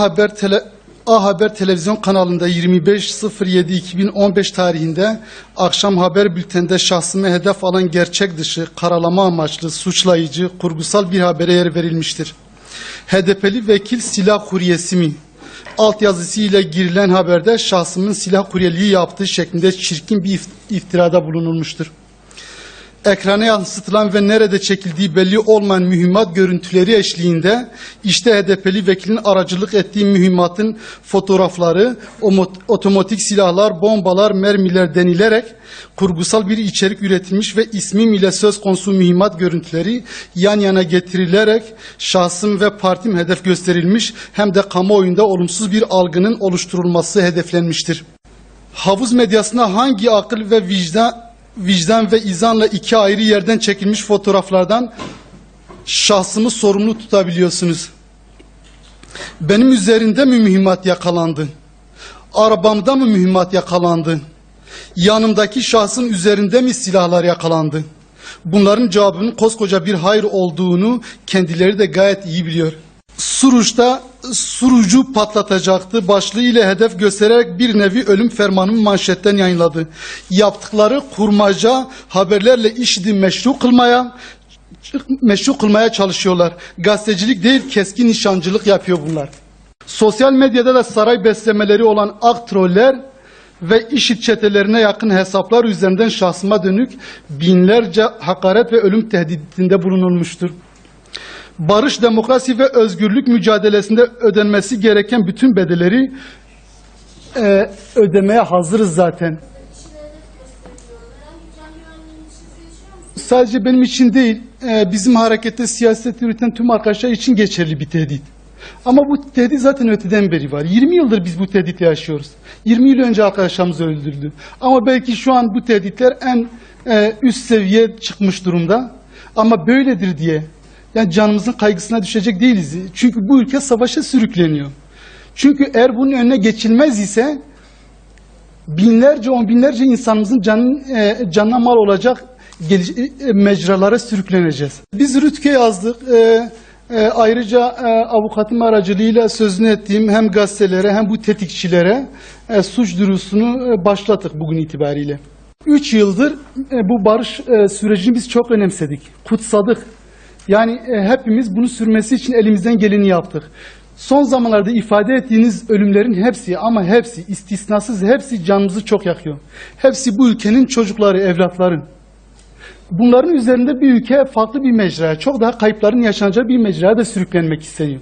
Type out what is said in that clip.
Haber tele A Haber televizyon kanalında 25.07.2015 tarihinde akşam haber bülteninde şahsıma hedef alan gerçek dışı, karalama amaçlı, suçlayıcı, kurgusal bir habere yer verilmiştir. HDP'li vekil silah kuryesi mi? Altyazısı ile girilen haberde şahsımın silah kuryeliği yaptığı şeklinde çirkin bir ift- iftirada bulunulmuştur ekrana yansıtılan ve nerede çekildiği belli olmayan mühimmat görüntüleri eşliğinde işte HDP'li vekilin aracılık ettiği mühimmatın fotoğrafları, otomatik silahlar, bombalar, mermiler denilerek kurgusal bir içerik üretilmiş ve ismim ile söz konusu mühimmat görüntüleri yan yana getirilerek şahsım ve partim hedef gösterilmiş hem de kamuoyunda olumsuz bir algının oluşturulması hedeflenmiştir. Havuz medyasına hangi akıl ve vicdan vicdan ve izanla iki ayrı yerden çekilmiş fotoğraflardan şahsımı sorumlu tutabiliyorsunuz? Benim üzerimde mi mühimmat yakalandı? Arabamda mı mühimmat yakalandı? Yanımdaki şahsın üzerinde mi silahlar yakalandı? Bunların cevabının koskoca bir hayır olduğunu kendileri de gayet iyi biliyor. Suruç'ta Surucu patlatacaktı başlığıyla hedef göstererek bir nevi ölüm fermanını manşetten yayınladı. Yaptıkları kurmaca haberlerle işidi meşru kılmaya meşru kılmaya çalışıyorlar. Gazetecilik değil keskin nişancılık yapıyor bunlar. Sosyal medyada da saray beslemeleri olan ak troller ve işit çetelerine yakın hesaplar üzerinden şahsıma dönük binlerce hakaret ve ölüm tehdidinde bulunulmuştur barış, demokrasi ve özgürlük mücadelesinde ödenmesi gereken bütün bedeleri e, ödemeye hazırız zaten. Sadece benim için değil, e, bizim harekette siyaset yürüten tüm arkadaşlar için geçerli bir tehdit. Ama bu tehdit zaten öteden beri var. 20 yıldır biz bu tehditle yaşıyoruz. 20 yıl önce arkadaşlarımız öldürüldü. Ama belki şu an bu tehditler en e, üst seviye çıkmış durumda. Ama böyledir diye yani canımızın kaygısına düşecek değiliz. Çünkü bu ülke savaşa sürükleniyor. Çünkü eğer bunun önüne geçilmez ise binlerce, on binlerce insanımızın canın, e, canına mal olacak geliş- e, mecralara sürükleneceğiz. Biz Rütke yazdık. E, e, ayrıca e, avukatım aracılığıyla sözünü ettiğim hem gazetelere hem bu tetikçilere e, suç duyurusunu e, başlattık bugün itibariyle. Üç yıldır e, bu barış e, sürecini biz çok önemsedik, kutsadık. Yani e, hepimiz bunu sürmesi için elimizden geleni yaptık. Son zamanlarda ifade ettiğiniz ölümlerin hepsi ama hepsi istisnasız hepsi canımızı çok yakıyor. Hepsi bu ülkenin çocukları, evlatların. Bunların üzerinde bir ülke farklı bir mecraya, çok daha kayıpların yaşanacağı bir mecraya da sürüklenmek isteniyor.